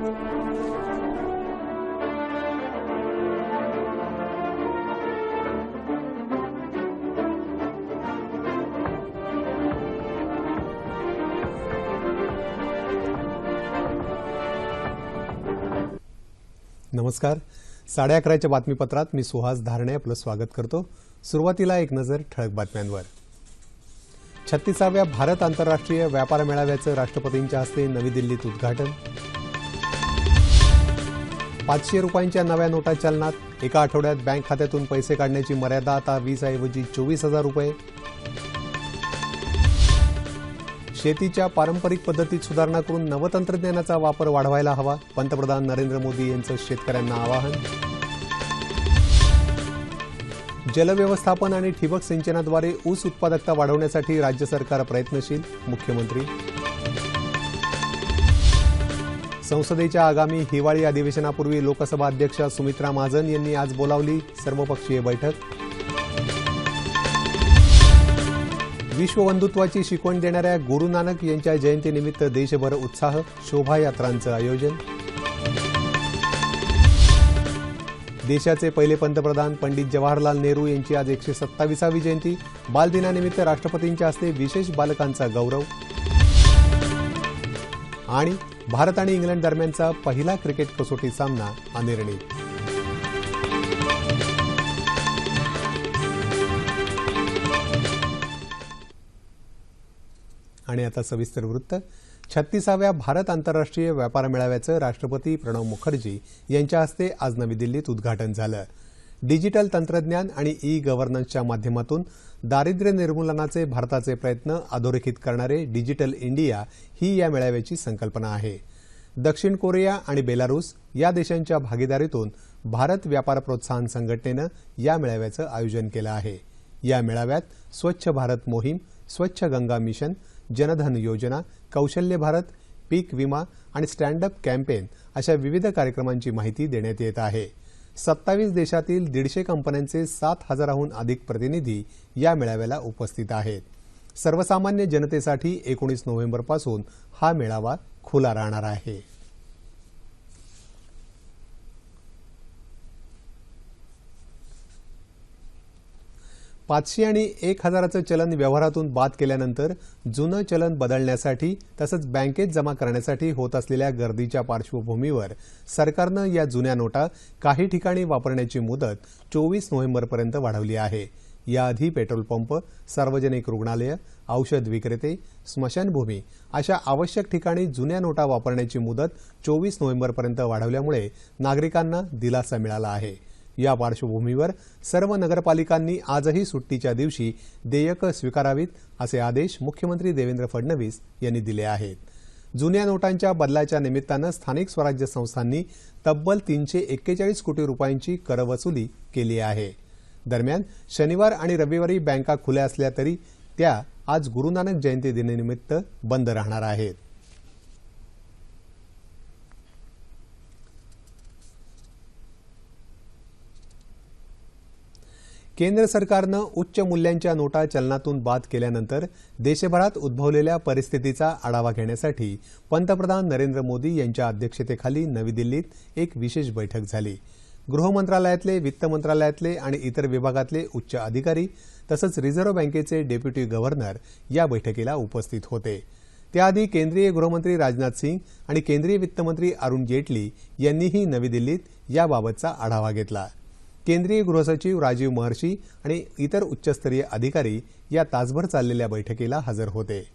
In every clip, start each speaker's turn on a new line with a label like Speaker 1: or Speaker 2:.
Speaker 1: नमस्कार. साडे अकराच्या बातमीपत्रात मी सुहास धारणे आपलं स्वागत करतो. सुरुवातीला एक नजर ठळक बातम्यांवर. छत्तीसाव्या भारत आंतरराष्ट्रीय व्यापार मेळाव्याचं राष्ट्रपतींच्या हस्ते नवी दिल्लीत उद्घाटन. पाचशे रुपयांच्या नव्या नोटा चलनात एका आठवड्यात बँक खात्यातून पैसे काढण्याची मर्यादा आता वीस ऐवजी चोवीस हजार रुपये. शेतीच्या पारंपरिक पद्धतीत सुधारणा करून नवतंत्रज्ञानाचा वापर वाढवायला हवा पंतप्रधान नरेंद्र मोदी यांचं शेतकऱ्यांना आवाहन. जलव्यवस्थापन आणि ठिबक सिंचनाद्वारे ऊस उत्पादकता वाढवण्यासाठी राज्य सरकार प्रयत्नशील मुख्यमंत्री संसदेच्या आगामी हिवाळी अधिवेशनापूर्वी लोकसभा अध्यक्षा सुमित्रा महाजन यांनी आज बोलावली. सर्वपक्षीय बैठक. विश्वबंधुत्वाची शिकवण देणाऱ्या गुरु नानक यांच्या जयंतीनिमित्त देशभर उत्साह शोभायात्रांचं आयोजन. देशाचे पहिले पंतप्रधान पंडित जवाहरलाल नेहरू यांची आज एकशे सत्तावीसावी जयंती. बालदिनानिमित्त राष्ट्रपतींच्या हस्ते विशेष बालकांचा गौरव. आणि भारत आणि इंग्लंड दरम्यानचा पहिला क्रिकेट कसोटी सामना अनिर्णित. आणि आता सविस्तर वृत्त. छत्तीसाव्या भारत आंतरराष्ट्रीय व्यापार मेळाव्याचं राष्ट्रपती प्रणव मुखर्जी यांच्या हस्ते आज नवी दिल्लीत उद्घाटन झालं. डिजिटल तंत्रज्ञान आणि ई गव्हर्नन्सच्या माध्यमातून दारिद्र्य निर्मूलनाचे भारताचे प्रयत्न अधोरेखित करणारे डिजिटल इंडिया ही या मेळाव्याची संकल्पना आहे. दक्षिण कोरिया आणि बेलारूस या देशांच्या भागीदारीतून भारत व्यापार प्रोत्साहन संघटनेनं या मेळाव्याचं आयोजन केलं आहे. या मेळाव्यात स्वच्छ भारत मोहीम स्वच्छ गंगा मिशन जनधन योजना कौशल्य भारत पीक विमा आणि स्टँडअप कॅम्पेन अशा विविध कार्यक्रमांची माहिती देण्यात येत आहे. सत्तावीस देशातील दीडशे कंपन्यांचे सात हजाराहून अधिक प्रतिनिधी या मेळाव्याला उपस्थित आहेत. सर्वसामान्य जनतेसाठी एकोणीस नोव्हेंबरपासून हा मेळावा खुला राहणार आहे. पाचशे आणि एक हजाराचं चलन व्यवहारातून बाद केल्यानंतर जुनं चलन बदलण्यासाठी तसंच बँकेत जमा करण्यासाठी होत असलेल्या गर्दीच्या पार्श्वभूमीवर सरकारनं या जुन्या नोटा काही ठिकाणी वापरण्याची मुदत चोवीस नोव्हेंबरपर्यंत वाढवली आहे. याआधी पेट्रोल पंप सार्वजनिक रुग्णालय औषध विक्रेते स्मशानभूमी अशा आवश्यक ठिकाणी जुन्या नोटा वापरण्याची मुदत चोवीस नोव्हेंबरपर्यंत वाढवल्यामुळे नागरिकांना दिलासा मिळाला आहे. या पार्श्वभूमीवर सर्व नगरपालिकांनी आजही सुट्टीच्या दिवशी देयकं स्वीकारावीत असे आदेश मुख्यमंत्री देवेंद्र फडणवीस यांनी दिले आहेत. जुन्या नोटांच्या बदलाच्या निमित्तानं स्थानिक स्वराज्य संस्थांनी तब्बल तीनशे एक्केचाळीस कोटी रुपयांची करवसुली केली आहे. दरम्यान शनिवार आणि रविवारी बँका खुल्या असल्या तरी त्या आज गुरुनानक जयंती दिनानिमित्त बंद राहणार आहेत. केंद्र सरकारनं उच्च मूल्यांच्या नोटा चलनातून बाद केल्यानंतर देशभरात उद्भवलेल्या परिस्थितीचा आढावा घेण्यासाठी पंतप्रधान नरेंद्र मोदी यांच्या अध्यक्षतेखाली नवी दिल्लीत एक विशेष बैठक झाली. गृह मंत्रालयातले वित्त मंत्रालयातले आणि इतर विभागातले उच्च अधिकारी तसंच रिझर्व्ह बँकेचे डेप्युटी गव्हर्नर या बैठकीला उपस्थित होते. त्याआधी केंद्रीय गृहमंत्री राजनाथ सिंग आणि केंद्रीय वित्तमंत्री अरुण जेटली यांनीही नवी दिल्लीत याबाबतचा आढावा घेतला. केंद्रीय गृहसचिव राजीव महर्षी आणि इतर उच्चस्तरीय अधिकारी या तासभर चाललेल्या बैठकीला हजर होते.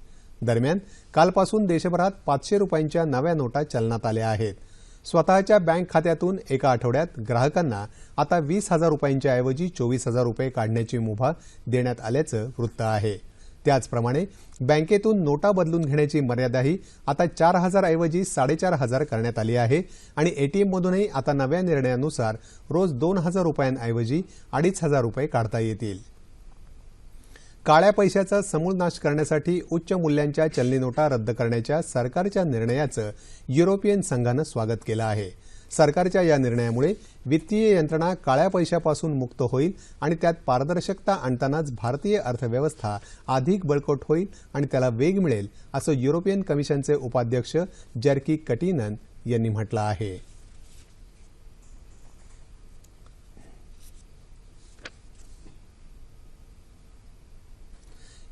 Speaker 1: दरम्यान कालपासून देशभरात पाचशे रुपयांच्या नव्या नोटा चलनात आल्या आहेत. स्वतःच्या बँक खात्यातून एका आठवड्यात ग्राहकांना आता वीस हजार रुपयांच्या ऐवजी चोवीस हजार रुपये काढण्याची मुभा देण्यात आल्याचं वृत्त आहे. त्याचप्रमाणे बँकेतून नोटा बदलून घेण्याची मर्यादाही आता चार हजारऐवजी साडेचार हजार करण्यात आली आहे. आणि एटीएममधूनही आता नव्या निर्णयानुसार रोज दोन हजार रुपयांऐवजी अडीच हजार रुपये काढता येतील. काळ्या पैशाचा समूळ नाश करण्यासाठी उच्च मूल्यांच्या चलनी नोटा रद्द करण्याच्या सरकारच्या निर्णयाचं युरोपियन संघानं स्वागत केलं आहे. सरकारच्या या निर्णयामुळे वित्तीय यंत्रणा काळ्या पैशापासून मुक्त होईल आणि त्यात पारदर्शकता आणतानाच भारतीय अर्थव्यवस्था अधिक बळकट होईल आणि त्याला वेग मिळेल असं युरोपियन कमिशनचे उपाध्यक्ष जर्की कटिनन यांनी म्हटलं आहे.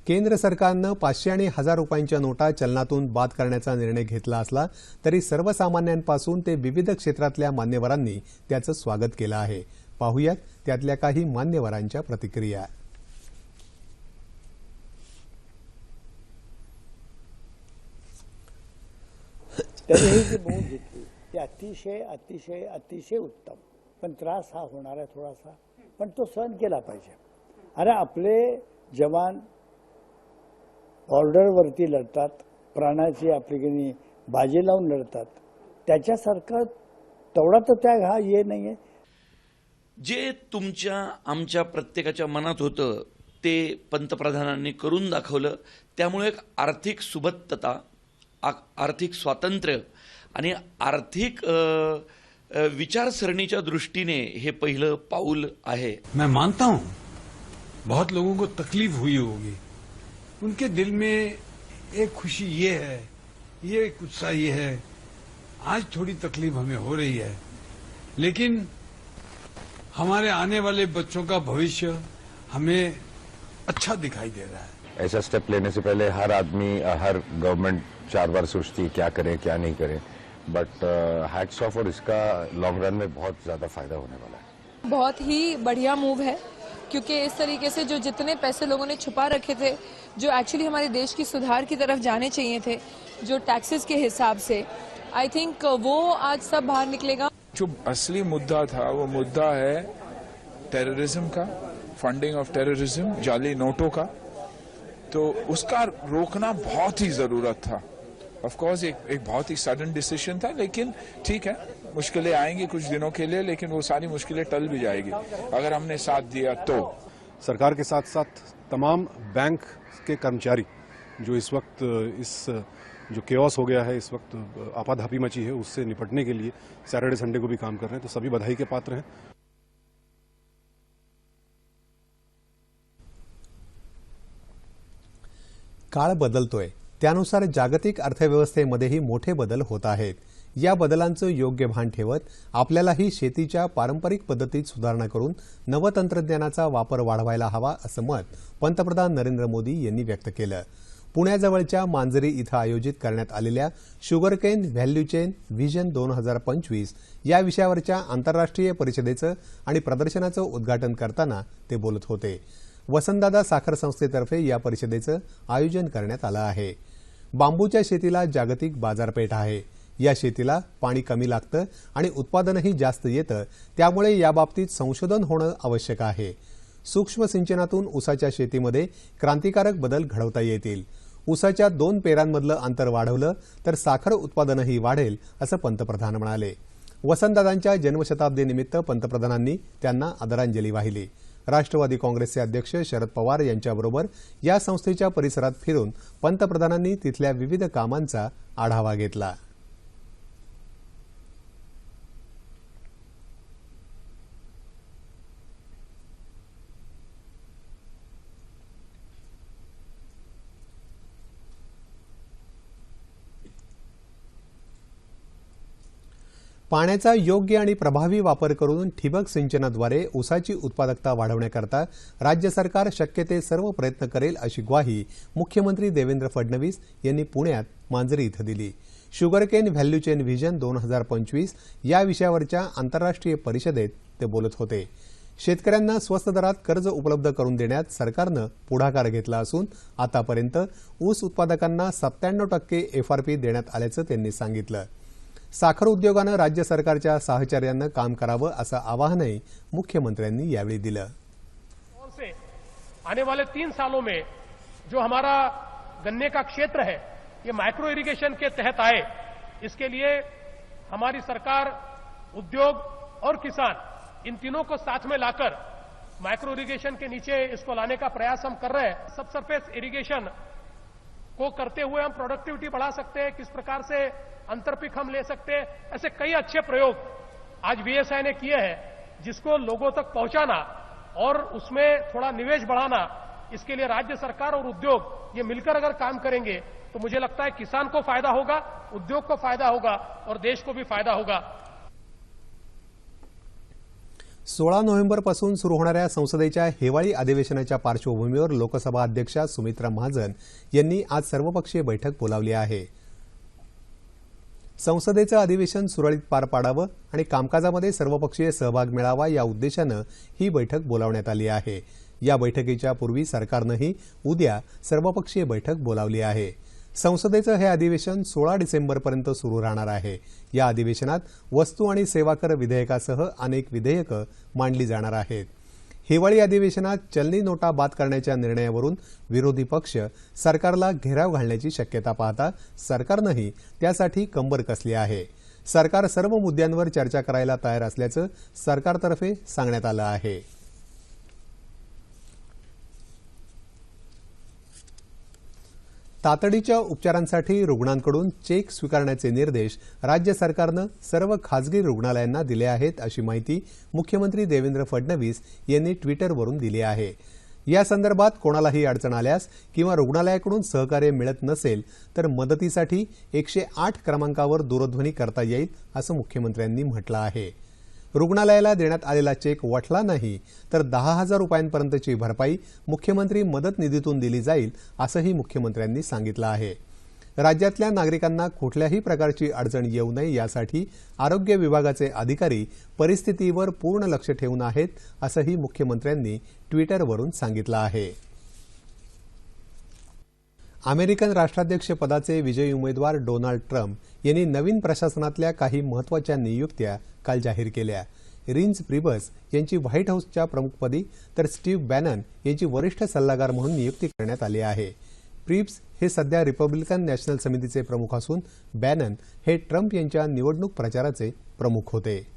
Speaker 1: केंद्र सरकारनं पाचशे आणि हजार रुपयांच्या नोटा चलनातून बाद करण्याचा निर्णय घेतला असला तरी सर्वसामान्यांपासून ते विविध क्षेत्रातल्या मान्यवरांनी त्याचं स्वागत केलं आहे. पाहूयात त्यातल्या काही मान्यवरांच्या प्रतिक्रिया.
Speaker 2: ते अतिशय अतिशय अतिशय उत्तम. पण त्रास हा होणार आहे थोडासा. पण तो सहन केला पाहिजे. अरे आपले जवान बॉर्डरवरती लढतात प्राणाची आपली बाजी लावून लढतात. त्याच्यासारखं तेवढा तर त्याग हा ये नाही आहे
Speaker 3: जे तुमच्या आमच्या प्रत्येकाच्या मनात होतं ते पंतप्रधानांनी करून दाखवलं. त्यामुळे एक आर्थिक सुबत्तता आ- आर्थिक स्वातंत्र्य आणि आर्थिक विचारसरणीच्या दृष्टीने हे पहिलं पाऊल आहे.
Speaker 4: मैं मानता हूं बहुत लोगों को तकलीफ हुई होगी। उनके दिल में एक खुशी ये है ये एक उत्साह ये है आज थोड़ी तकलीफ़ हमें हो रही है। लेकिन हमारे आने वाले बच्चों का भविष्य हमें अच्छा दिखाई दे रहा है।
Speaker 5: ऐसा स्टेप लेने से पहले हर आदमी हर गवर्नमेंट चार बार सोचती है क्या करें क्या नहीं करें। बट हैट्स ऑफ़ और इसका लॉन्ग रन में बहुत ज़्यादा फ़ायदा होने वाला है।
Speaker 6: बहुत ही बढ़िया मूव है। क्योंकि इस तरीके से जो जितने पैसे लोगों ने छुपा रखे थे, जो एक्चुअली हमारे देश की सुधार की तरफ़ जाने चाहिए थे, जो टैक्सेस के हिसाब से आई थिंक वो आज सब बाहर निकलेगा।
Speaker 7: जो असली मुद्दा था, वो मुद्दा है टेररिज्म का फंडिंग ऑफ़ टेररिज्म जाली नोटों का। तो उसका रोकना बहुत ही ज़रूरत था। ऑफ़ कोर्स एक एक बहुत ही सडन डिसीज़न था लेकिन ठीक है मुश्किलें आएँगी कुछ दिनों के लिए लेकिन वो सारी मुश्किलें टल भी जाएगी। अगर हमने साथ दिया तो।
Speaker 8: सरकार के साथ साथ तमाम बैंक के कर्मचारी जो इस वक्त इस जो केओस हो गया है इस वक्त आपाधापी मची है उससे निपटने के लिए सैटरडे संडे को भी काम कर रहे हैं तो सभी बधाई के पात्र हैं।
Speaker 1: काळ बदलतोय। त्यानुसार जागतिक अर्थव्यवस्थेमध्येही मोठे बदल होत आहेत. या बदलांचं योग्य भान ठेवत आपल्यालाही शेतीच्या पारंपरिक पद्धतीत सुधारणा करून नवतंत्रज्ञानाचा वापर वाढवायला हवा असं मत पंतप्रधान नरेंद्र मोदी यांनी व्यक्त केलं. पुण्याजवळच्या मांजरी इथं आयोजित करण्यात आलेल्या शुगरकेन व्हॅल्यू चेन व्हिजन दोन हजार पंचवीस या विषयावरच्या आंतरराष्ट्रीय परिषदेचं आणि प्रदर्शनाचं उद्घाटन करताना ते बोलत होते. वसंतदादा साखर संस्थेतर्फे या परिषदेचं आयोजन करण्यात आलं आहे. बांबूच्या शेतीला जागतिक बाजारपेठ आहे. या शेतीला पाणी कमी लागतं आणि उत्पादनही जास्त येतं त्यामुळे याबाबतीत संशोधन होणं आवश्यक आहे. सूक्ष्म सिंचनातून ऊसाच्या शेतीमध्ये क्रांतिकारक बदल घडवता येतील. ऊसाच्या दोन पेरांमधलं अंतर वाढवलं तर साखर उत्पादनही वाढेल असं पंतप्रधान म्हणाले. वसंतदादांच्या जन्मशताब्दीनिमित्त पंतप्रधानांनी त्यांना आदरांजली वाहिली. राष्ट्रवादी काँग्रेसचे अध्यक्ष शरद पवार यांच्याबरोबर या संस्थेच्या परिसरात फिरून पंतप्रधानांनी तिथल्या विविध कामांचा आढावा घेतला. पाण्याचा योग्य आणि प्रभावी वापर करून ठिबक सिंचनाद्वारे ऊसाची उत्पादकता वाढवण्याकरता राज्य सरकार शक्य ते सर्व प्रयत्न करेल अशी ग्वाही मुख्यमंत्री देवेंद्र फडणवीस यांनी पुण्यात मांजरी इथं दिली. शुगरकेन व्हॅल्यू चेन व्हिजन दोन हजार पंचवीस या विषयावरच्या आंतरराष्ट्रीय परिषदेत ते बोलत होते. शेतकऱ्यांना स्वस्त दरात कर्ज उपलब्ध करून देण्यात सरकारनं पुढाकार घेतला असून आतापर्यंत ऊस उत्पादकांना सत्त्याण्णव टक्के एफआरपी देण्यात आल्याचं त्यांनी सांगितलं. साखर उद्योगानं राज्य साहचर्यानं काम करावं असं आवाहनही मुख्यमंत्र्यांनी यावेळी दिलं.
Speaker 9: से आने वाले तीन सालों में जो हमारा गन्ने का क्षेत्र है, ये माइक्रो इरिगेशन के तहत आए, इसके लिए हमारी सरकार, उद्योग और किसान इन तीनों को साथ में लाकर माइक्रो इरिगेशन के नीचे इसको लाने का प्रयास हम कर रहे हैं। सब सरफेस इरिगेशन को करते हुए हम प्रोडक्टिविटी बढ़ा सकते हैं, किस प्रकार से अंतरपिक हम ले सकते हैं, ऐसे कई अच्छे प्रयोग आज वीएसआई ने किए हैं, जिसको लोगों तक पहुंचाना और उसमें थोड़ा निवेश बढ़ाना, इसके लिए राज्य सरकार और उद्योग ये मिलकर अगर काम करेंगे तो मुझे लगता है किसान को फ़ायदा होगा, उद्योग को फ़ायदा होगा और देश को भी फ़ायदा होगा।
Speaker 1: सोळा नोव्हेंबरपासून सुरू होणाऱ्या संसदेच्या हिवाळी अधिवेशनाच्या पार्श्वभूमीवर लोकसभा अध्यक्षा सुमित्रा महाजन यांनी आज सर्वपक्षीय बैठक बोलावली आहे. संसदेचं अधिवेशन सुरळीत पार पाडावं आणि कामकाजामध्ये सर्वपक्षीय सहभाग मिळावा या उद्देशानं ही बैठक बोलावण्यात आली आहे. या बैठकीच्या पूर्वी सरकारनंही उद्या सर्वपक्षीय बैठक बोलावली आहे. संसदेचं हे अधिवेशन सोळा डिसेंबरपर्यंत सुरू राहणार आहे. या अधिवेशनात वस्तू आणि सेवा कर विधेयकासह अनेक विधेयकं मांडली जाणार आहेत. हिवाळी अधिवेशनात चलनी नोटा बाद करण्याच्या निर्णयावरून विरोधी पक्ष सरकारला घेराव घालण्याची शक्यता पाहता सरकारनंही त्यासाठी कंबर कसली आहे. सरकार सर्व मुद्द्यांवर चर्चा करायला तयार असल्याचं सरकारतर्फे सांगण्यात आलं आहे. तातडीच्या उपचारांसाठी रुग्णांकडून चेक स्वीकारण्याचे निर्देश राज्य सरकारनं सर्व खासगी रुग्णालयांना दिले आहेत अशी माहिती मुख्यमंत्री देवेंद्र फडणवीस यांनी ट्विटरवरून दिली आहे. या संदर्भात कोणालाही अडचण आल्यास किंवा रुग्णालयाकडून सहकार्य मिळत नसेल तर मदतीसाठी एकशे आठ क्रमांकावर दूरध्वनी करता येईल असं मुख्यमंत्र्यांनी म्हटलं आहे. रुग्णालयाला देण्यात आलेला चेक वठला नाही तर दहा हजार रुपयांपर्यंतची भरपाई मुख्यमंत्री मदत निधीतून दिली जाईल असंही मुख्यमंत्र्यांनी सांगितलं आहे. राज्यातल्या नागरिकांना कुठल्याही प्रकारची अडचण येऊ नये यासाठी आरोग्य विभागाचे अधिकारी परिस्थितीवर पूर्ण लक्ष ठेवून आहेत असंही मुख्यमंत्र्यांनी ट्विटरवरून सांगितलं आहे. अमेरिकन राष्ट्राध्यक्षपदाचे विजयी उमेदवार डोनाल्ड ट्रम्प यांनी नवीन प्रशासनातल्या काही महत्त्वाच्या नियुक्त्या काल जाहीर केल्या. रिन्स प्रिबस यांची व्हाईट हाऊसच्या प्रमुखपदी तर स्टीव्ह बॅनन यांची वरिष्ठ सल्लागार म्हणून नियुक्ती करण्यात आली आहे. प्रिब्स हे सध्या रिपब्लिकन नॅशनल समितीचे प्रमुख असून बॅनन हे ट्रम्प यांच्या निवडणूक प्रचाराचे प्रमुख होते.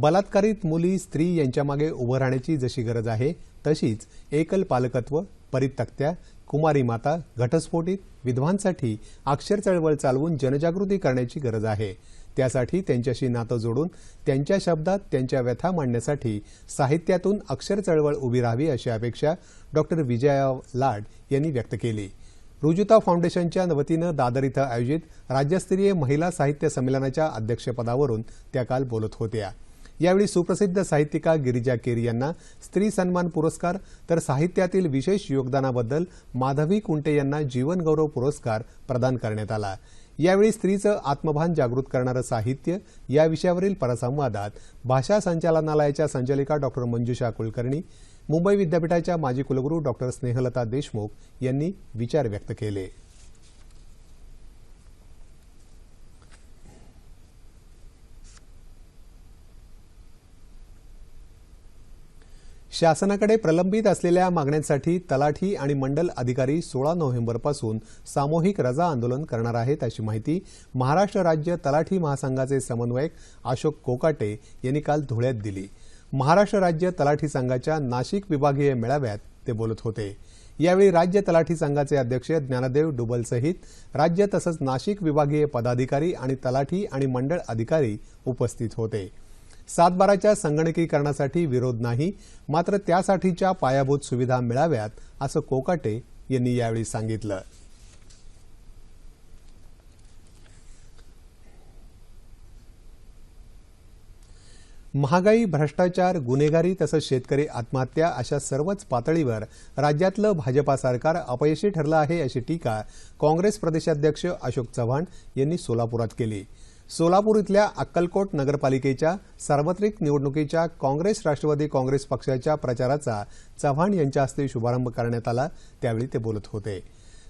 Speaker 1: बलात्कारित मुली स्त्री यांच्यामागे उभं राहण्याची जशी गरज आहे तशीच एकल पालकत्व परितक्त्या कुमारी माता घटस्फोटित विधवांसाठी अक्षर चळवळ चालवून जनजागृती करण्याची गरज आहे. त्यासाठी त्यांच्याशी नातं जोडून त्यांच्या शब्दात त्यांच्या व्यथा मांडण्यासाठी साहित्यातून अक्षर चळवळ उभी राहावी अशी अपेक्षा डॉक्टर विजया लाड यांनी व्यक्त केली. रुजुता फाउंडेशनच्या वतीनं दादर इथं आयोजित राज्यस्तरीय महिला साहित्य संमेलनाच्या अध्यक्षपदावरून त्या काल बोलत होत्या. यावेळी सुप्रसिद्ध साहित्यिका गिरिजा केरी यांना स्त्री सन्मान पुरस्कार तर साहित्यातील विशेष योगदानाबद्दल माधवी कुंटे यांना जीवनगौरव पुरस्कार प्रदान करण्यात आला. यावेळी स्त्रीचं आत्मभान जागृत करणारं साहित्य या विषयावरील परसंवादात भाषा संचालनालयाच्या संचालिका डॉक्टर मंजुषा कुलकर्णी मुंबई विद्यापीठाच्या माजी कुलगुरू डॉक्टर स्नेहलता देशमुख यांनी विचार व्यक्त केले. शासनाकडे प्रलंबित असलेल्या मागण्यांसाठी तलाठी आणि मंडल अधिकारी सोळा नोव्हेंबरपासून सामूहिक रजा आंदोलन करणार आहेत अशी माहिती महाराष्ट्र राज्य तलाठी महासंघाचे समन्वयक अशोक कोकाटे यांनी काल धुळ्यात दिली. महाराष्ट्र राज्य तलाठी संघाच्या नाशिक विभागीय मेळाव्यात ते बोलत होते. यावेळी राज्य तलाठी संघाचे अध्यक्ष ज्ञानदेव डुबलसहित राज्य तसंच नाशिक विभागीय पदाधिकारी आणि तलाठी आणि मंडळ अधिकारी उपस्थित होते. सातबाराच्या संगणकीकरणासाठी विरोध नाही मात्र त्यासाठीच्या पायाभूत सुविधा मिळाव्यात असं कोकाटे यांनी यावेळी सांगितलं. महागाई भ्रष्टाचार गुन्हेगारी तसंच शेतकरी आत्महत्या अशा सर्वच पातळीवर राज्यातलं भाजपा सरकार अपयशी ठरलं आहे अशी टीका काँग्रेस प्रदेशाध्यक्ष अशोक चव्हाण यांनी सोलापुरात केली. सोलापूर इथल्या अक्कलकोट नगरपालिकेच्या सार्वत्रिक निवडणुकीच्या काँग्रेस राष्ट्रवादी काँग्रेस पक्षाच्या प्रचाराचा चव्हाण यांच्या हस्ते शुभारंभ करण्यात आला. त्यावेळी ते बोलत होते.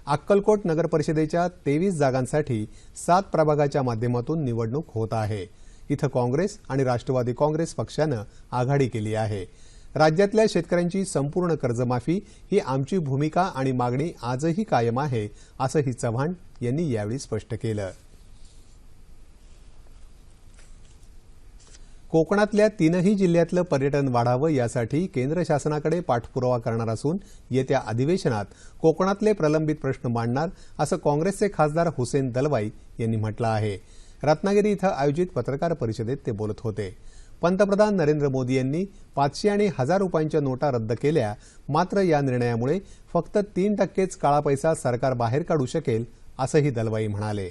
Speaker 1: अक्कलकोट नगरपरिषदेच्या तेवीस जागांसाठी सात प्रभागाच्या माध्यमातून निवडणूक होत आहे. इथं काँग्रेस आणि राष्ट्रवादी काँग्रेस पक्षानं आघाडी केली आहे. राज्यातल्या शेतकऱ्यांची संपूर्ण कर्जमाफी ही आमची भूमिका आणि मागणी आजही कायम आहे असंही चव्हाण यांनी यावेळी स्पष्ट केलं. कोकणातल्या तीनही जिल्ह्यातलं पर्यटन वाढावं यासाठी केंद्र शासनाकडे पाठपुरावा करणार असून येत्या अधिवेशनात कोकणातले प्रलंबित प्रश्न मांडणार असं काँग्रेसचे खासदार हुसेन दलवाई यांनी म्हटलं आहे. रत्नागिरी इथं आयोजित पत्रकार परिषदेत ते बोलत होते. पंतप्रधान नरेंद्र मोदी यांनी पाचशे आणि हजार रुपयांच्या नोटा रद्द केल्या. मात्र या निर्णयामुळे फक्त तीन टक्केच काळा पैसा सरकार बाहेर काढू शकेल असंही दलवाई म्हणाले.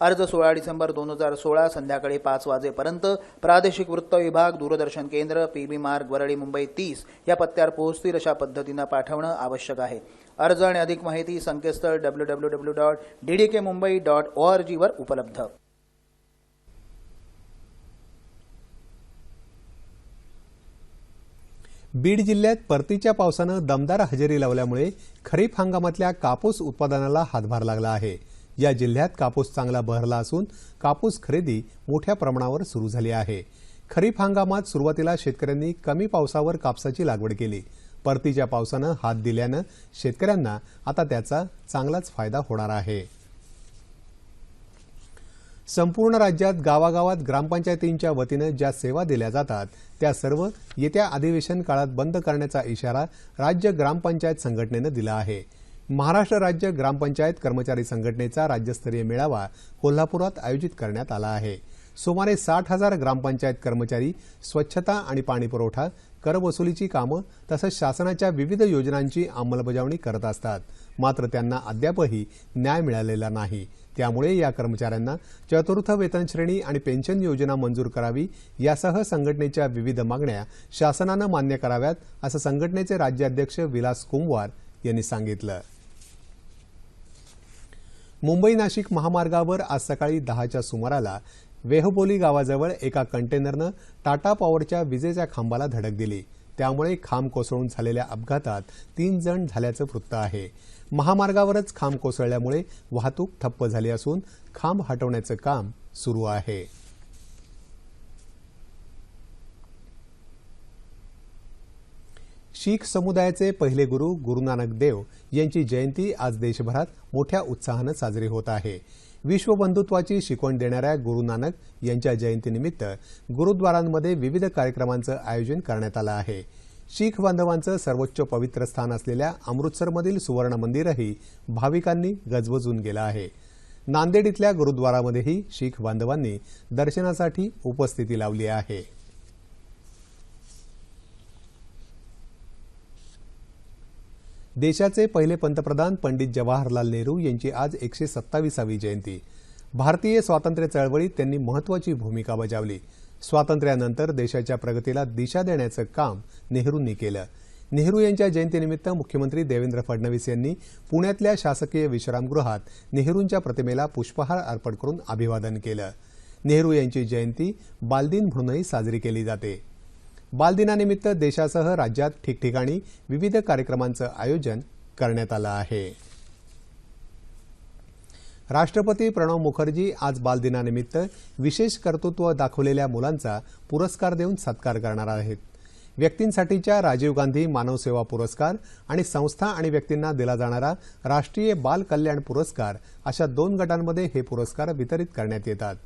Speaker 10: अर्ज सोळा डिसेंबर दोन हजार सोळा संध्याकाळी पाच वाजेपर्यंत प्रादेशिक वृत्त विभाग दूरदर्शन केंद्र पीबी मार्ग वरळी मुंबई तीस या पत्त्यावर पोहोचतील अशा पद्धतीनं पाठवणं आवश्यक आहे. अर्ज आणि अधिक माहिती संकेतस्थळ W W W dot D D K Mumbai dot O R जीवर उपलब्ध.
Speaker 1: बीड जिल्ह्यात परतीच्या पावसानं दमदार हजेरी लावल्यामुळे खरीप हंगामातल्या कापूस उत्पादनाला हातभार लागला आहे. या जिल्ह्यात कापूस चांगला बहरला असून कापूस खरेदी मोठ्या प्रमाणावर सुरू झाली आहे. खरीप हंगामात सुरुवातीला शेतकऱ्यांनी कमी पावसावर कापसाची लागवड केली. परतीच्या पावसानं हात दिल्यानं शेतकऱ्यांना आता त्याचा चांगलाच फायदा होणार आहे. संपूर्ण राज्यात गावागावात ग्रामपंचायतींच्या वतीनं ज्या सेवा दिल्या जातात त्या सर्व येत्या अधिवेशन काळात बंद करण्याचा इशारा राज्य ग्रामपंचायत संघटनेनं दिला आहे. महाराष्ट्र राज्य ग्रामपंचायत कर्मचारी संघटनेचा राज्यस्तरीय मेळावा कोल्हापुरात आयोजित करण्यात आला आहे. सुमारे साठ हजार ग्रामपंचायत कर्मचारी स्वच्छता आणि पाणीपुरवठा करवसुलीची कामं तसंच शासनाच्या विविध योजनांची अंमलबजावणी करत असतात. मात्र त्यांना अद्यापही न्याय मिळालेला नाही. त्यामुळे या कर्मचाऱ्यांना चतुर्थ वेतन श्रेणी आणि पेन्शन योजना मंजूर करावी यासह संघटनेच्या विविध मागण्या शासनानं मान्य कराव्यात असं संघटनेचे राज्याध्यक्ष विलास कुंवार यांनी सांगितलं. मुंबई नाशिक महामार्गावर आज सकाळी दहाच्या सुमाराला वेहबोली गावाजवळ एका कंटेनरनं टाटा पॉवरच्या विजेच्या खांबाला धडक दिली. त्यामुळे खांब कोसळून झालेल्या अपघातात तीन जण झाल्याचं वृत्त आहे. महामार्गावरच खांब कोसळल्यामुळे वाहतूक ठप्प झाली असून खांब हटवण्याचं काम सुरू आहे. शीख समुदायाचे पहिले गुरु गुरुनानक देव यांची जयंती आज देशभरात मोठ्या उत्साहानं साजरी होत आहे. विश्वबंधुत्वाची शिकवण देणाऱ्या गुरु नानक यांच्या जयंतीनिमित्त गुरुद्वारांमध्ये विविध कार्यक्रमांचं आयोजन करण्यात आलं आहे. शीख बांधवांचं सर्वोच्च पवित्र स्थान असलेल्या अमृतसरमधील सुवर्ण मंदिरही भाविकांनी गजबजून गेलं आहे. नांदेड इथल्या गुरुद्वारामध्येही शीख बांधवांनी दर्शनासाठी उपस्थिती लावली आहे. देशाचे पहिले पंतप्रधान पंडित जवाहरलाल नेहरू यांची आज एकशे सत्तावीसावी जयंती. भारतीय स्वातंत्र्य चळवळीत त्यांनी महत्वाची भूमिका बजावली. स्वातंत्र्यानंतर देशाच्या प्रगतीला दिशा देण्याचं काम नेहरूंनी केलं. नेहरू यांच्या जयंतीनिमित्त मुख्यमंत्री देवेंद्र फडणवीस यांनी पुण्यातल्या शासकीय विश्रामगृहात नेहरूंच्या प्रतिमेला पुष्पहार अर्पण करून अभिवादन केलं. नेहरू यांची जयंती बालदिन म्हणूनही साजरी केली जाते. बालदिनानिमित्त देशासह राज्यात ठिकठिकाणी विविध कार्यक्रमांचं आयोजन करण्यात आलं आहे. राष्ट्रपती प्रणव मुखर्जी आज बालदिनानिमित्त विशेष कर्तृत्व दाखवलेल्या मुलांचा पुरस्कार देऊन सत्कार करणार आहेत. व्यक्तींसाठीच्या राजीव गांधी मानव सेवा पुरस्कार आणि संस्था आणि व्यक्तींना दिला जाणारा राष्ट्रीय बाल कल्याण पुरस्कार अशा दोन गटांमध्ये हे पुरस्कार वितरित करण्यात येतात.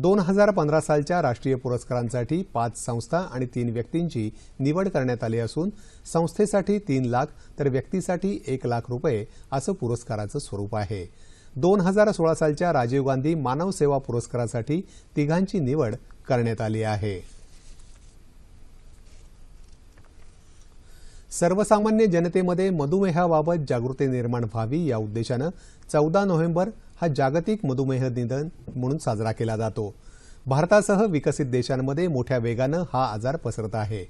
Speaker 1: दोन हजार पंधरा सालच्या राष्ट्रीय पुरस्कारांसाठी पाच संस्था आणि तीन व्यक्तींची निवड करण्यात आली असून संस्थेसाठी तीन लाख तर व्यक्तीसाठी एक लाख रुपये असं पुरस्काराचं स्वरूप आहे. दोन हजार सोळा सालच्या राजीव गांधी मानव सेवा पुरस्कारासाठी तिघांची निवड करण्यात आली आहे. सर्वसामान्य जनतेमध्ये मधुमेहाबाबत जागृती निर्माण व्हावी या उद्देशानं चौदा नोव्हेंबर हा जागतिक मधुमेह निधन म्हणून साजरा केला जातो. भारतासह विकसित देशांमध्ये मोठ्या वेगानं हा आजार पसरत आहे.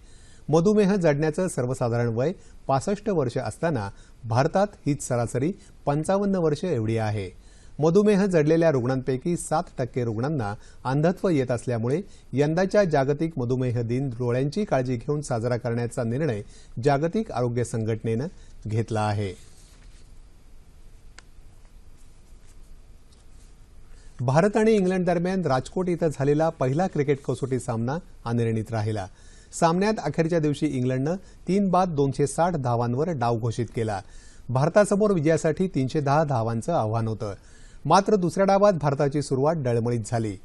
Speaker 1: मधुमेह जडण्याचं सर्वसाधारण वय पासष्ट वर्ष असताना भारतात हीच सरासरी पंचावन्न वर्ष एवढी आहे. मधुमेह जडलेल्या रुग्णांपैकी सात टक्के रुग्णांना अंधत्व येत असल्यामुळे यंदाच्या जागतिक मधुमेह दिन डोळ्यांची काळजी घेऊन साजरा करण्याचा निर्णय जागतिक आरोग्य संघटनेनं घेतला आहे. भारत आणि इंग्लंड दरम्यान राजकोट इथं झालेला पहिला क्रिकेट कसोटी सामना अनिर्णित राहिला. सामन्यात अखेरच्या दिवशी इंग्लंडनं तीन बाद दोनशे साठ धावांवर डाव घोषित केला. भारतासमोर विजयासाठी तीनशे दहा धावांचं आव्हान होतं. मात्र दुसऱ्या डावात भारताची सुरुवात डळमळीत झाली.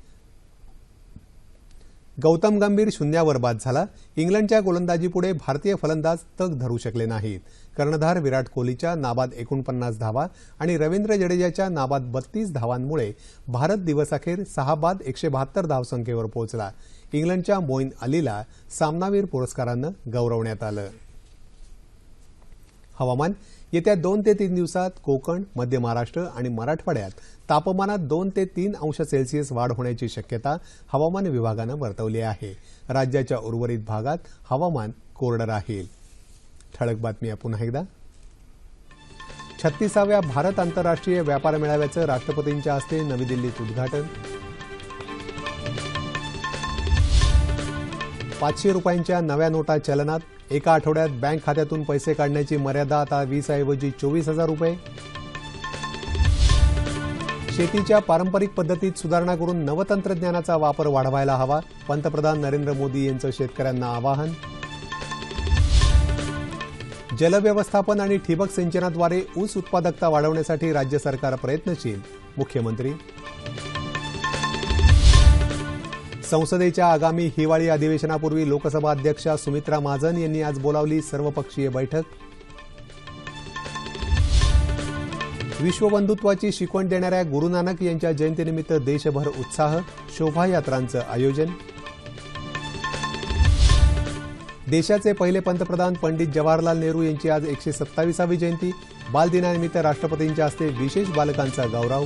Speaker 1: गौतम गंभीर शून्यावर बाद झाला. इंग्लंडच्या गोलंदाजीपुढे भारतीय फलंदाज तग धरू शकले नाहीत. कर्णधार विराट कोहलीच्या नाबाद एकोणपन्नास धावा आणि रवींद्र जडेजाच्या नाबाद बत्तीस धावांमुळे भारत दिवसाखेर सहा बाद एकशे बहात्तर धावसंख्येवर पोहोचला. इंग्लंडच्या मोईन अलीला सामनावीर पुरस्कारानं गौरवण्यात आलं. हवामान येत्या दोन ते तीन दिवसात कोकण मध्य महाराष्ट्र आणि मराठवाड्यात तापमानात दोन ते तीन अंश सेल्सिअस वाढ होण्याची शक्यता हवामान विभागानं वर्तवली आहे. राज्याच्या उर्वरित भागात हवामान कोरडं राहील. ठळक बातमी पुन्हा एकदा. छत्तीसाव्या भारत आंतरराष्ट्रीय व्यापार मेळाव्याचं राष्ट्रपतींच्या हस्ते नवी दिल्लीत उद्घाटन. पाचशे रुपयांच्या नव्या नोटा चलनात एका आठवड्यात बँक खात्यातून पैसे काढण्याची मर्यादा आता वीस ऐवजी चोवीस हजार रुपये. शेतीच्या पारंपरिक पद्धतीत सुधारणा करून नवतंत्रज्ञानाचा वापर वाढवायला हवा पंतप्रधान नरेंद्र मोदी यांचं शेतकऱ्यांना आवाहन. जलव्यवस्थापन आणि ठिबक सिंचनाद्वारे ऊस उत्पादकता वाढवण्यासाठी राज्य सरकार प्रयत्नशील मुख्यमंत्री. संसदेच्या आगामी हिवाळी अधिवेशनापूर्वी लोकसभा अध्यक्षा सुमित्रा महाजन यांनी आज बोलावली सर्वपक्षीय बैठक. विश्वबंधुत्वाची शिकवण देणाऱ्या गुरु नानक यांच्या जयंतीनिमित्त देशभर उत्साह शोभायात्रांचं आयोजन. देशाचे पहिले पंतप्रधान पंडित जवाहरलाल नेहरू यांची आज एकशे सत्तावीसावी जयंती. बालदिनानिमित्त राष्ट्रपतींच्या हस्ते विशेष बालकांचा गौरव.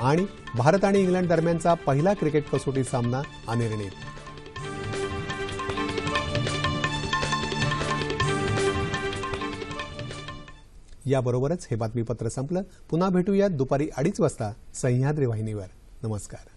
Speaker 1: आणि भारत आणि इंग्लंड दरम्यानचा पहिला क्रिकेट कसोटी सामना अनिर्णित याबरोबरच हे बातमीपत्र संपलं. पुन्हा भेटूयात दुपारी अडीच वाजता सह्याद्री वाहिनीवर. नमस्कार.